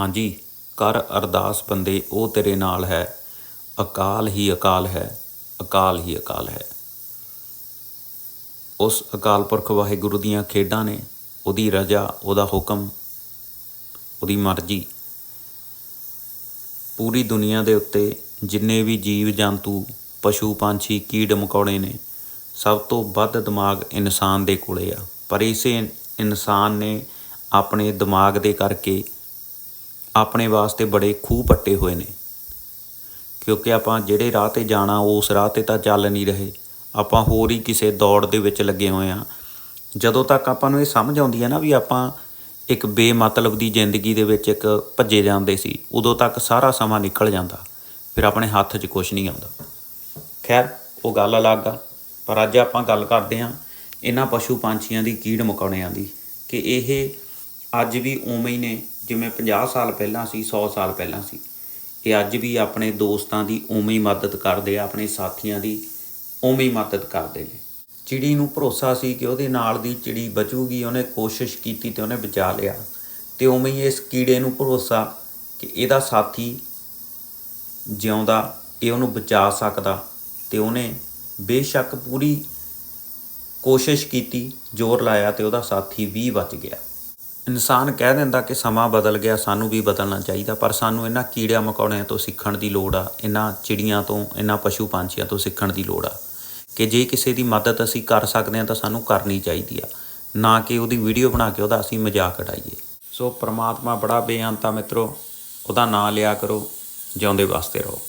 ਹਾਂਜੀ, ਕਰ ਅਰਦਾਸ ਬੰਦੇ, ਉਹ ਤੇਰੇ ਨਾਲ ਹੈ। ਅਕਾਲ ਹੀ ਅਕਾਲ ਹੈ, ਅਕਾਲ ਹੀ ਅਕਾਲ ਹੈ। ਉਸ ਅਕਾਲ ਪੁਰਖ ਵਾਹਿਗੁਰੂ ਦੀਆਂ ਖੇਡਾਂ ਨੇ, ਉਹਦੀ ਰਜ਼ਾ, ਉਹਦਾ ਹੁਕਮ, ਉਹਦੀ ਮਰਜ਼ੀ। ਪੂਰੀ ਦੁਨੀਆ ਦੇ ਉੱਤੇ ਜਿੰਨੇ ਵੀ ਜੀਵ ਜੰਤੂ, ਪਸ਼ੂ ਪੰਛੀ, ਕੀੜ ਮਕੌੜੇ ਨੇ, ਸਭ ਤੋਂ ਵੱਧ ਦਿਮਾਗ ਇਨਸਾਨ ਦੇ ਕੋਲੇ ਆ। ਪਰ ਇਸੇ ਇਨਸਾਨ ਨੇ ਆਪਣੇ ਦਿਮਾਗ ਦੇ ਕਰਕੇ ਆਪਣੇ ਵਾਸਤੇ ਬੜੇ ਖੂਹ ਪੱਟੇ ਹੋਏ ਨੇ। ਕਿਉਂਕਿ ਆਪਾਂ ਜਿਹੜੇ ਰਾਹ ਤੇ ਜਾਣਾ, ਉਸ ਰਾਹ ਤੇ ਤਾਂ ਚੱਲ ਨਹੀਂ ਰਹੇ। ਆਪਾਂ ਹੋਰ ਹੀ ਕਿਸੇ ਦੌੜ ਦੇ ਵਿੱਚ ਲੱਗੇ ਹੋਏ ਆ ਜਦੋਂ ਤੱਕ ਆਪਾਂ ਨੂੰ ਇਹ ਸਮਝ ਆਉਂਦੀ ਹੈ ਨਾ ਵੀ ਆਪਾਂ ਇੱਕ ਬੇਮਤਲਬ ਦੀ ਜ਼ਿੰਦਗੀ ਦੇ ਵਿੱਚ ਇੱਕ ਭੱਜੇ ਜਾਂਦੇ ਸੀ, ਉਦੋਂ ਤੱਕ ਸਾਰਾ ਸਮਾਂ ਨਿਕਲ ਜਾਂਦਾ। ਫਿਰ ਆਪਣੇ ਹੱਥ 'ਚ ਕੁਝ ਨਹੀਂ ਆਉਂਦਾ। ਖੈਰ, ਉਹ ਗੱਲ ਅਲੱਗ ਆ, ਪਰ ਅੱਜ ਆਪਾਂ ਗੱਲ ਕਰਦੇ ਹਾਂ ਇਹਨਾਂ ਪਸ਼ੂ ਪੰਛੀਆਂ ਦੀ ਕੀੜ ਮਕੌੜਿਆਂ ਦੀ। ਕਿ ਇਹ ਅੱਜ ਵੀ ਉਵੇਂ ਹੀ ਨੇ ਜਿਵੇਂ 50 ਸਾਲ ਪਹਿਲਾਂ ਸੀ 100 ਸਾਲ ਪਹਿਲਾਂ ਸੀ। ਇਹ ਅੱਜ ਵੀ ਆਪਣੇ ਦੋਸਤਾਂ ਦੀ ਉਵੇਂ ਹੀ ਮਦਦ ਕਰਦੇ ਆ, ਆਪਣੇ ਸਾਥੀਆਂ ਦੀ ਉਵੇਂ ਹੀ ਮਦਦ ਕਰਦੇ ਨੇ। ਚਿੜੀ ਨੂੰ ਭਰੋਸਾ ਸੀ ਕਿ ਉਹਦੇ ਨਾਲ ਦੀ ਚਿੜੀ ਬਚੂਗੀ, ਉਹਨੇ ਕੋਸ਼ਿਸ਼ ਕੀਤੀ ਤੇ ਉਹਨੇ ਬਚਾ ਲਿਆ। ਤੇ ਉਵੇਂ ਹੀ ਇਸ ਕੀੜੇ ਨੂੰ ਭਰੋਸਾ ਕਿ ਇਹਦਾ ਸਾਥੀ ਜਿਉਂਦਾ, ਇਹ ਉਹਨੂੰ ਬਚਾ ਸਕਦਾ। ਤੇ ਉਹਨੇ ਬੇਸ਼ੱਕ ਪੂਰੀ ਕੋਸ਼ਿਸ਼ ਕੀਤੀ, ਜ਼ੋਰ ਲਾਇਆ ਤੇ ਉਹਦਾ ਸਾਥੀ ਵੀ ਬਚ ਗਿਆ। ਇਨਸਾਨ ਕਹਿ ਦਿੰਦਾ ਕਿ ਸਮਾਂ ਬਦਲ ਗਿਆ, ਸਾਨੂੰ ਵੀ ਬਦਲਣਾ ਚਾਹੀਦਾ, ਪਰ ਸਾਨੂੰ ਇਹਨਾਂ ਕੀੜਿਆਂ ਮਕੌੜਿਆਂ ਤੋਂ ਸਿੱਖਣ ਦੀ ਲੋੜ ਆ, ਇਹਨਾਂ ਚਿੜੀਆਂ ਤੋਂ, ਇਹਨਾਂ ਪਸ਼ੂ ਪੰਛੀਆਂ ਤੋਂ ਸਿੱਖਣ ਦੀ ਲੋੜ ਆ। ਕਿ ਜੇ ਕਿਸੇ ਦੀ ਮਦਦ ਅਸੀਂ ਕਰ ਸਕਦੇ ਹਾਂ ਤਾਂ ਸਾਨੂੰ ਕਰਨੀ ਚਾਹੀਦੀ ਆ, ਨਾ ਕਿ ਉਹਦੀ ਵੀਡੀਓ ਬਣਾ ਕੇ ਉਹਦਾ ਅਸੀਂ ਮਜ਼ਾਕ ਉਡਾਈਏ। ਸੋ ਪ੍ਰਮਾਤਮਾ ਬੜਾ ਬੇਅੰਤ ਆ ਮਿੱਤਰੋ, ਉਹਦਾ ਨਾਂ ਲਿਆ ਕਰੋ, ਜਿਉਂਦੇ ਵਾਸਤੇ ਰਹੋ।